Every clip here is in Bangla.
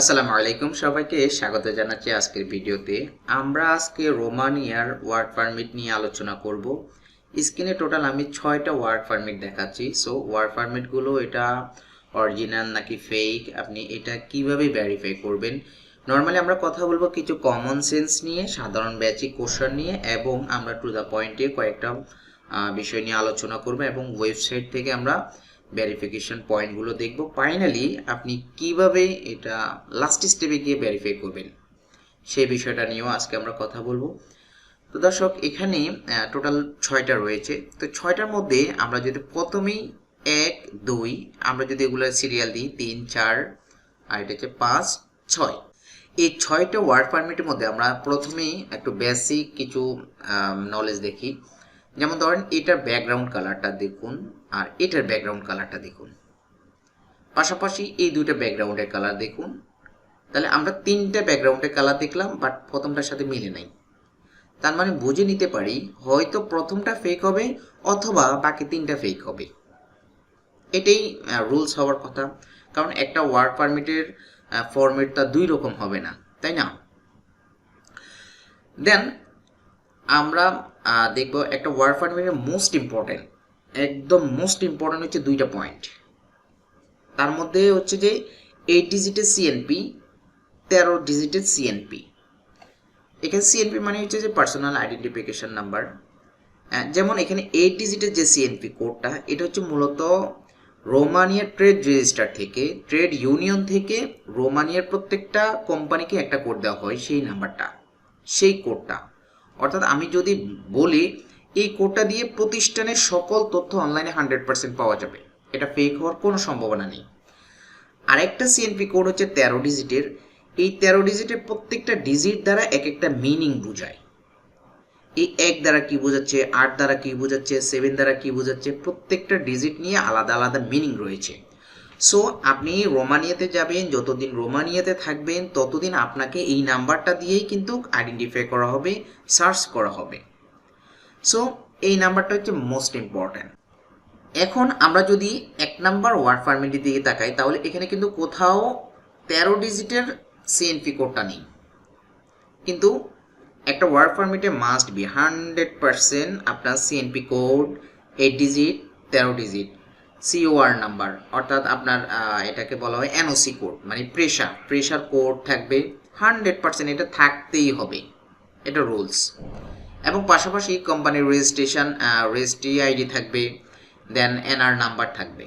আসসালামু আলাইকুম সবাইকে স্বাগত জানাচ্ছি আজকের ভিডিওতে। আমরা আজকে রোমানিয়ার ওয়ার্ক পারমিট নিয়ে আলোচনা করব। স্ক্রিনে টোটাল আমি ছয়টা ওয়ার্ক পারমিট দেখাচ্ছি। সো, ওয়ার্ক পারমিটগুলো এটা অরিজিনাল নাকি ফেক আপনি এটা কীভাবে ভেরিফাই করবেন? নর্মালি আমরা কথা বলব কিছু কমন সেন্স নিয়ে, সাধারণ বেচিক কোশ্চেন নিয়ে, এবং আমরা টু দ্য পয়েন্টে কয়েকটা বিষয় নিয়ে আলোচনা করব এবং ওয়েবসাইট থেকে আমরা ভেরিফিকেশন পয়েন্টগুলো দেখব। ফাইনালি আপনি কীভাবে এটা লাস্ট স্টেপে গিয়ে ভেরিফাই করবেন? সেই বিষয়টা নিয়েও আজকে আমরা কথা বলব। তো দর্শক, এখানে টোটাল ছয়টা রয়েছে। তো ছয়টার মধ্যে আমরা যদি প্রথমেই এক, দুই, আমরা যদি এগুলো সিরিয়াল দিই, তিন, চার, আর এটা হচ্ছে পাঁচ, ছয়। এই ছয়টা ওয়ার্ড পারমিটের মধ্যে আমরা প্রথমেই একটু বেসিক কিছু নলেজ দেখি। যেমন ধরেন এটার ব্যাকগ্রাউন্ড কালারটা দেখুন আর এটার ব্যাকগ্রাউন্ড কালারটা দেখুন। পাশাপাশি এই দুইটা ব্যাকগ্রাউন্ডের কালার দেখুন। তাহলে আমরা তিনটা ব্যাকগ্রাউন্ডের কালার দেখলাম বাট প্রথমটার সাথে মিলে নাই। তার মানে বুঝে নিতে পারি, হয়তো প্রথমটা ফেক হবে অথবা বাকি তিনটা ফেক হবে। এটাই রুলস হওয়ার কথা। কারণ একটা ওয়ার্ক পারমিটের ফরম্যাটটা দুই রকম হবে না, তাই না? দেন আমরা দেখব একটা ওয়ার্ক পারমিটের মোস্ট ইম্পর্টেন্ট একদম মোস্ট ইম্পর্টেন্ট হচ্ছে দুইটা পয়েন্ট তার মধ্যে হচ্ছে যে এইট ডিজিটের সিএনপি তেরো ডিজিটের সিএনপি এখানে সিএনপি মানে হচ্ছে যে পার্সোনাল আইডেন্টিফিকেশন নাম্বার যেমন এখানে এইট ডিজিটের যে সিএনপি কোডটা এটা হচ্ছে মূলত রোমানিয়ার ট্রেড রেজিস্টার থেকে ট্রেড ইউনিয়ন থেকে রোমানিয়ার প্রত্যেকটা কোম্পানিকে একটা কোড দেওয়া হয়, সেই নাম্বারটা সেই কোডটা অর্থাৎ আমি যদি বলি, এই কোডটা দিয়ে প্রতিষ্ঠানের সকল তথ্য অনলাইনে হান্ড্রেড পার্সেন্ট পাওয়া যাবে। এটা ফেক হওয়ার কোনো সম্ভাবনা নেই। আরেকটা সিএনপি কোড হচ্ছে তেরো ডিজিটের এই তেরো ডিজিটের প্রত্যেকটা ডিজিট দ্বারা এক একটা মিনিং বোঝায়। এই এক দ্বারা কি বোঝাচ্ছে, আট দ্বারা কি বোঝাচ্ছে সেভেন দ্বারা কি বোঝাচ্ছে, প্রত্যেকটা ডিজিট নিয়ে আলাদা আলাদা মিনিং রয়েছে। সো আপনি রোমানিয়াতে যাবেন, যতদিন রোমানিয়াতে থাকবেন, ততদিন আপনাকে এই নাম্বারটা দিয়েই কিন্তু আইডেন্টিফাই করা হবে সার্চ করা হবে। সো এই নাম্বারটা হচ্ছে মোস্ট ইম্পর্ট্যান্ট এখন আমরা যদি এক নাম্বার ওয়ার্ড পারমিটের দিকে তাকাই, তাহলে এখানে কিন্তু কোথাও তেরো ডিজিটের সিএনপি কোডটা নেই। কিন্তু একটা ওয়ার্ক পারমিটে মাস্ট বি হান্ড্রেড পার্সেন্ট আপনার সিএনপি কোড এইট ডিজিট তেরো ডিজিট সিওআর নাম্বার অর্থাৎ আপনার এটাকে বলা হয় এনওসি কোড মানে প্রেশার প্রেশার কোড থাকবে হান্ড্রেড পার্সেন্ট এটা থাকতেই হবে, এটা রুলস এবং পাশাপাশি কোম্পানির রেজিস্ট্রেশন রেজিস্ট্রি আইডি থাকবে দেন এনআর নাম্বার থাকবে।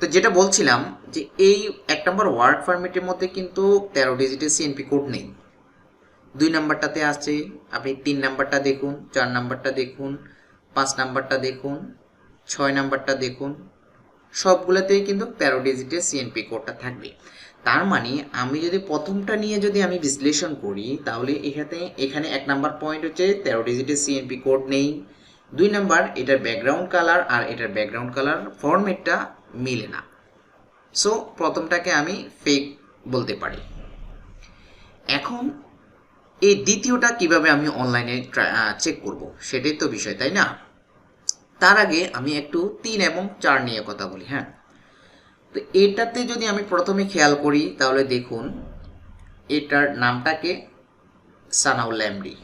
তো যেটা বলছিলাম যে এই এক নম্বর ওয়ার্ক পারমিটের মধ্যে কিন্তু তেরো ডিজিটের সিএনপি কোড নেই। দুই নাম্বারটাতে আছে, আপনি তিন নাম্বারটা দেখুন, চার নাম্বারটা দেখুন, পাঁচ নাম্বারটা দেখুন, ছয় নাম্বারটা দেখুন সবগুলোতেই কিন্তু তেরো সিএনপি কোডটা থাকবে। তার মানে আমি যদি প্রথমটা নিয়ে যদি আমি বিশ্লেষণ করি, তাহলে এখানে এখানে এক নাম্বার পয়েন্ট হচ্ছে তেরো ডিজিটের সিএনপি কোড নেই। দুই নাম্বার, এটার ব্যাকগ্রাউন্ড কালার আর এটার ব্যাকগ্রাউন্ড কালার ফরম্যাটটা মিলে না। সো প্রথমটাকে আমি ফেক বলতে পারি। এখন, এই দ্বিতীয়টা কীভাবে আমি অনলাইনে চেক করব? সেটাই তো বিষয়, তাই না? তার আগে আমি একটু তিন এবং চার নিয়ে কথা বলি হ্যাঁ? তো এটাতে যদি আমি প্রথমে খেয়াল করি, তাহলে দেখুন, এটার নামটাকে সানাউল ল্যামডি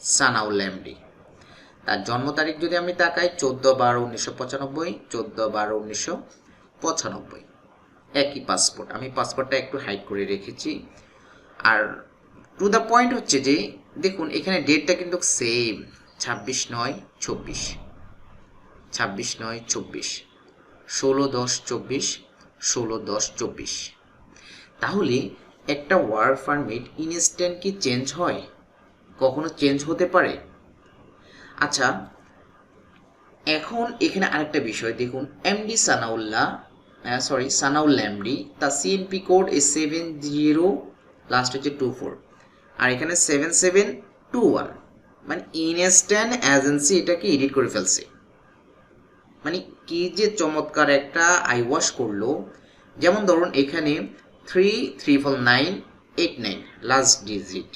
সানাউল ল্যামডি তার জন্ম তারিখ যদি আমি তাকাই, চোদ্দ বারো উনিশশো পঁচানব্বই, চোদ্দ বারো উনিশশো পঁচানব্বই। একই পাসপোর্ট আমি পাসপোর্টটা একটু হাইড করে রেখেছি। আর টু দ্য পয়েন্ট হচ্ছে যে, দেখুন, এখানে ডেটটা কিন্তু সেম ছাব্বিশ নয়, চব্বিশ। ছাব্বিশ নয়, চব্বিশ। ষোলো, দশ, চব্বিশ, ষোলো, দশ, চব্বিশ। তাহলে একটা ওয়ার্ক পারমিট ইনস্ট্যান্ট কি চেঞ্জ হয়? কখনো চেঞ্জ হতে পারে? আচ্ছা এখন এখানে আরেকটা বিষয় দেখুন। MD Sanaullah sorry Sanaul MD তার CNP code A seven zero last হচ্ছে টু ফোর আর এখানে সেভেন সেভেন টু ওয়ান মানে ইনস্ট্যান্ট এজেন্সি এটাকে এডিট করে ফেলছে। মানে কি যে চমৎকার একটা আই ওয়াশ করল। যেমন ধরুন এখানে three triple nine eight nine last digit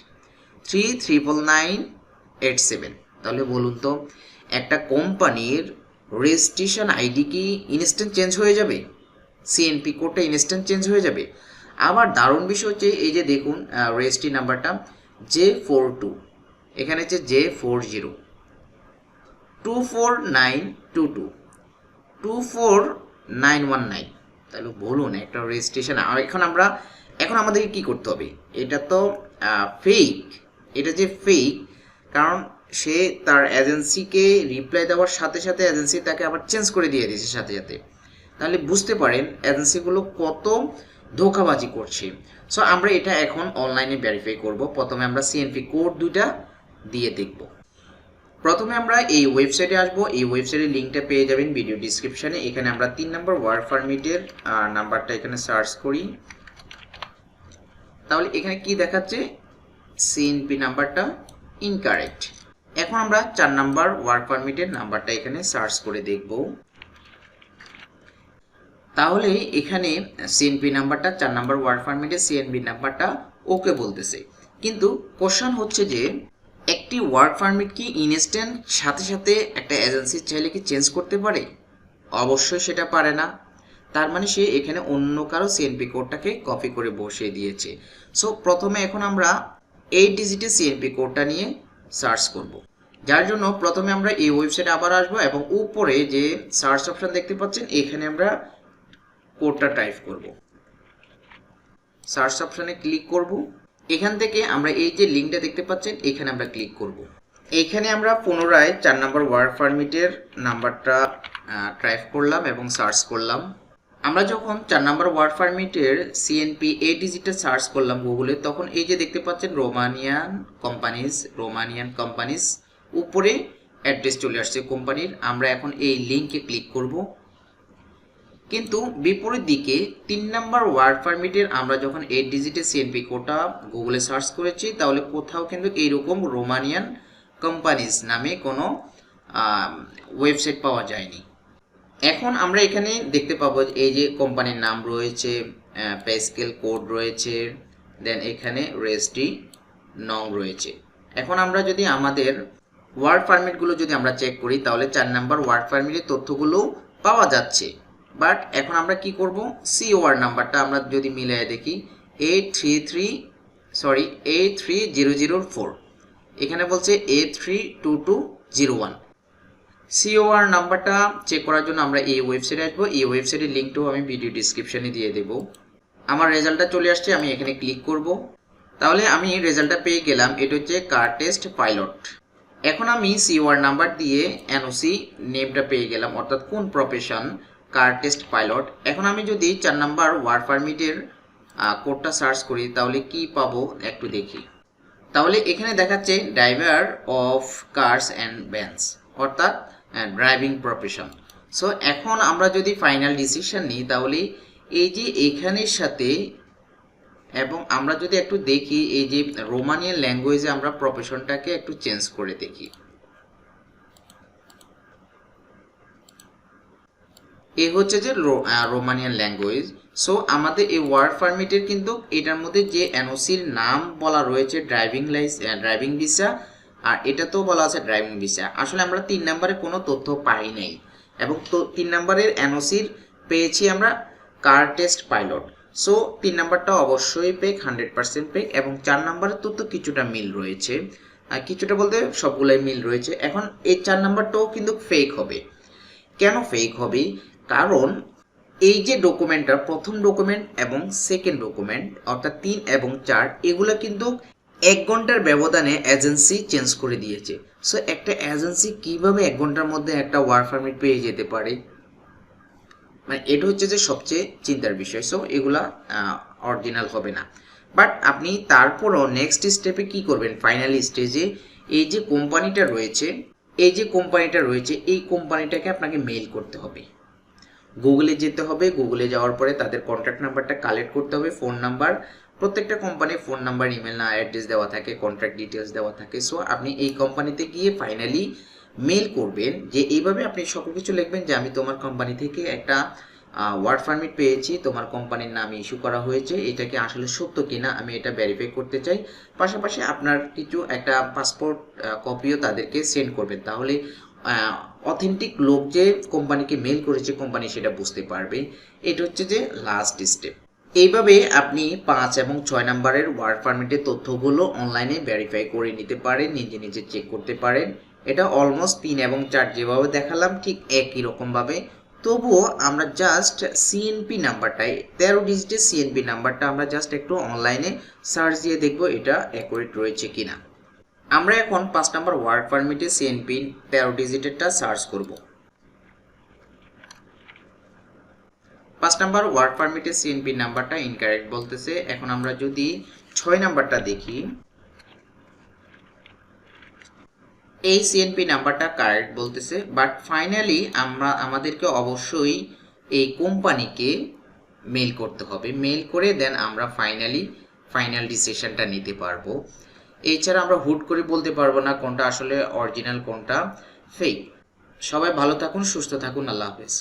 three triple nine eight seven তাহলে বলুন তো, একটা কোম্পানির রেজিস্ট্রেশন আইডি কি ইনস্ট্যান্ট চেঞ্জ হয়ে যাবে? সিএনপি কোডটা ইনস্ট্যান্ট চেঞ্জ হয়ে যাবে? আবার দারুণ বিষয় হচ্ছে এই যে দেখুন রেজিস্ট্রি নাম্বারটা জে ফোর টু এখানে হচ্ছে J four zero two four nine two two two four nine one nine তাহলে বলুন, একটা রেজিস্ট্রেশন আর এখন আমরা এখন আমাদেরকে কি করতে হবে? এটা তো ফেক এটা যে ফেক কারণ সে তার এজেন্সিকে রিপ্লাই দেওয়ার সাথে সাথে এজেন্সি তাকে আবার চেঞ্জ করে দিয়ে দিয়েছে সাথে সাথে। তাহলে বুঝতে পারেন এজেন্সিগুলো কত ধোকাবাজি করছে। সো আমরা এটা এখন অনলাইনে ভেরিফাই করব। প্রথমে আমরা সিএনপি কোড দুইটা দিয়ে দেখব। প্রথমে আমরা এই ওয়েবসাইটে আসব। এই ওয়েবসাইটের লিঙ্কটা পেয়ে যাবেন ভিডিও ডিসক্রিপশানে এখানে আমরা তিন নম্বর ওয়ার্ক পারমিটের নাম্বারটা এখানে সার্চ করি। তাহলে এখানে কি দেখাচ্ছে? সিএনপি নাম্বারটা ইনকারেক্ট এখন আমরা চার নাম্বার ওয়ার্ক পারমিটের নাম্বারটা এখানে সার্চ করে দেখব। তাহলে এখানে সিএনপি নাম্বারটা চার নাম্বার ওয়ার্ক পারমিটের সিএনপি নাম্বারটা ওকে বলতেছে। কিন্তু কোশ্চেন হচ্ছে যে একটি ওয়ার্ক পারমিট কি ইনস্ট্যান্ট সাথে সাথে একটা এজেন্সি চাইলে কি চেঞ্জ করতে পারে? অবশ্যই সেটা পারে না। তার মানে সে এখানে অন্য কারও সিএনপি কোডটাকে কপি করে বসিয়ে দিয়েছে। সো প্রথমে এখন আমরা এই ডিজিটের সিএনপি কোডটা নিয়ে সার্চ করব। যার জন্য প্রথমে আমরা এই ওয়েবসাইটে আবার আসব এবং উপরে যে সার্চ অপশন দেখতে পাচ্ছেন, এখানে আমরা কোডটা টাইপ করব। সার্চ অপশানে ক্লিক করব। এখান থেকে আমরা এই যে লিঙ্কটা দেখতে পাচ্ছেন, এখানে আমরা ক্লিক করব। এখানে আমরা পুনরায় চার নম্বর ওয়ার্ক পারমিটের নাম্বারটা টাইপ করলাম এবং সার্চ করলাম। আমরা যখন চার নম্বর ওয়ার্ড পারমিটের সিএনপি এ ডিজিটে সার্চ করলাম গুগলে তখন এই যে দেখতে পাচ্ছেন রোমানিয়ান কোম্পানিজ রোমানিয়ান কোম্পানিজ উপরে অ্যাড্রেস চলে আসছে কোম্পানির আমরা এখন এই লিঙ্কে ক্লিক করব। কিন্তু বিপরীত দিকে তিন নম্বর ওয়ার্ড পারমিটের আমরা যখন এইট ডিজিটের সিএনপি কোটা গুগলে সার্চ করেছি, তাহলে কোথাও কিন্তু এইরকম রোমানিয়ান কোম্পানিজ নামে কোনো ওয়েবসাইট পাওয়া যায়নি। এখন আমরা এখানে দেখতে পাবো এই যে কোম্পানির নাম রয়েছে পেস্কেল কোড রয়েছে দেন এখানে রেজিস্ট্রি নং রয়েছে। এখন আমরা যদি আমাদের ওয়ার্ড পারমিটগুলো যদি আমরা চেক করি, তাহলে চার নাম্বার ওয়ার্ড পারমিটের তথ্যগুলো পাওয়া যাচ্ছে। বাট এখন আমরা কি করব? সিওআর নাম্বারটা আমরা যদি মিলিয়ে দেখি। A three three sorry A three zero zero four এখানে বলছে A three two two zero one COR নাম্বারটা চেক করার জন্য আমরা এই ওয়েবসাইটে আসব। এই ওয়েবসাইটের লিঙ্কটাও আমি ভিডিও ডিসক্রিপশানে দিয়ে দেবো। আমার রেজাল্টটা চলে আসছে, আমি এখানে ক্লিক করব। তাহলে আমি রেজাল্টটা পেয়ে গেলাম। এটা হচ্ছে কার টেস্ট পাইলট এখন আমি সিওআর নাম্বার দিয়ে এনওসি নেমটা পেয়ে গেলাম, অর্থাৎ কোন প্রফেশন কার টেস্ট পাইলট। এখন আমি যদি চার নাম্বার ওয়ার্ক পারমিটের কোডটা সার্চ করি, তাহলে কি পাবো একটু দেখি। তাহলে এখানে দেখাচ্ছে driver of cars and vans, অর্থাৎ ড্রাইভিং প্রফেশন। সো এখন আমরা যদি ফাইনাল ডিসিশন নিই, তাহলে এই যে এখানের সাথে, এবং আমরা যদি একটু দেখি, এই যে রোমানিয়ান ল্যাঙ্গুয়েজে আমরা প্রফেশনটাকে একটু চেঞ্জ করে দেখি। এ হচ্ছে যে রোমানিয়ান ল্যাঙ্গুয়েজ সো আমাদের এই ওয়ার্ড পারমিটের কিন্তু এটার মধ্যে যে এনওসির নাম বলা রয়েছে ড্রাইভিং লাইস ড্রাইভিং ভিসা আর এটাতেও বলা আছে ড্রাইভিং ভিসা আসলে আমরা তিন নম্বরে কোনো তথ্য পাই নাই। এবং তো তিন নম্বরের এনওসির পেয়েছি আমরা কার টেস্ট পাইলট সো তিন নাম্বারটা অবশ্যই পেক হান্ড্রেড পার্সেন্ট পেক এবং চার নাম্বারের তথ্য কিছুটা মিল রয়েছে। কিছুটা বলতে সবগুলাই মিল রয়েছে। এখন এই চার নাম্বারটাও কিন্তু ফেক হবে। কেন ফেক হবে? কারণ এই যে ডকুমেন্টটা প্রথম ডকুমেন্ট এবং সেকেন্ড ডকুমেন্ট অর্থাৎ তিন এবং চার, এগুলো কিন্তু এক ঘণ্টার ব্যবধানে এজেন্সি চেঞ্জ করে দিয়েছে। সো একটা এজেন্সি কীভাবে এক ঘণ্টার মধ্যে একটা ওয়ার্ক পারমিট পেয়ে যেতে পারে? মানে এটা হচ্ছে যে সবচেয়ে চিন্তার বিষয়। সো এগুলা অরিজিনাল হবে না। বাট আপনি তারপরও নেক্সট স্টেপে কি করবেন? ফাইনাল স্টেজে এই যে কোম্পানিটা রয়েছে, এই যে কোম্পানিটা রয়েছে, এই কোম্পানিটাকে আপনাকে মেইল করতে হবে। গুগলে যেতে হবে গুগলে যাওয়ার পরে তাদের কন্ট্যাক্ট নাম্বারটা কালেক্ট করতে হবে ফোন নাম্বার প্রত্যেকটা কোম্পানির ফোন নাম্বার ইমেল না অ্যাড্রেস দেওয়া থাকে কন্ট্রাক্ট ডিটেলস দেওয়া থাকে। সো আপনি এই কোম্পানিতে গিয়ে ফাইনালি মেল করবেন যে, এইভাবে আপনি সকল কিছু লিখবেন যে, আমি তোমার কোম্পানি থেকে একটা ওয়ার্ড পারমিট পেয়েছি, তোমার কোম্পানির নামে ইস্যু করা হয়েছে, এটা কি আসলে সত্য কিনা, আমি এটা ভেরিফাই করতে চাই। পাশাপাশি আপনার কিছু একটা পাসপোর্ট কপিও তাদেরকে সেন্ড করবেন। তাহলে অথেন্টিক লোক যে কোম্পানিকে মেল করেছে কোম্পানি সেটা বুঝতে পারবে। এটা হচ্ছে যে লাস্ট স্টেপ এইভাবে আপনি পাঁচ এবং ছয় নম্বরের ওয়ার্ক পারমিটের তথ্যগুলো অনলাইনে ভেরিফাই করে নিতে পারেন, নিজে নিজে চেক করতে পারেন। এটা অলমোস্ট তিন এবং চার যেভাবে দেখালাম, ঠিক একই রকমভাবে। তবুও আমরা জাস্ট সিএনপি নাম্বারটাই তেরো ডিজিটের সিএনপি নাম্বারটা আমরা জাস্ট একটু অনলাইনে সার্চ দিয়ে দেখব এটা অ্যাকুরেট রয়েছে কিনা। আমরা এখন পাঁচ নম্বর ওয়ার্ক পারমিটে সিএনপি তেরো ডিজিটেরটা সার্চ করব। পাঁচ নাম্বার ওয়ার্ক পারমিটের সিএনপি নাম্বারটা ইনকারেক্ট বলতেছে। এখন আমরা যদি ছয় নাম্বারটা দেখি। এই সিএনপি নাম্বারটা কারেক্ট বলতেছে বাট ফাইনালি আমরা, আমাদেরকে অবশ্যই এই কোম্পানিকে মেল করতে হবে। মেল করে দেন আমরা ফাইনালি ফাইনাল ডিসিশনটা নিতে পারব। এছাড়া আমরা হুট করে বলতে পারব না কোনটা আসলে অরিজিনাল কোনটা ফেক সবাই ভালো থাকুন, সুস্থ থাকুন, আল্লাহ হাফেজ।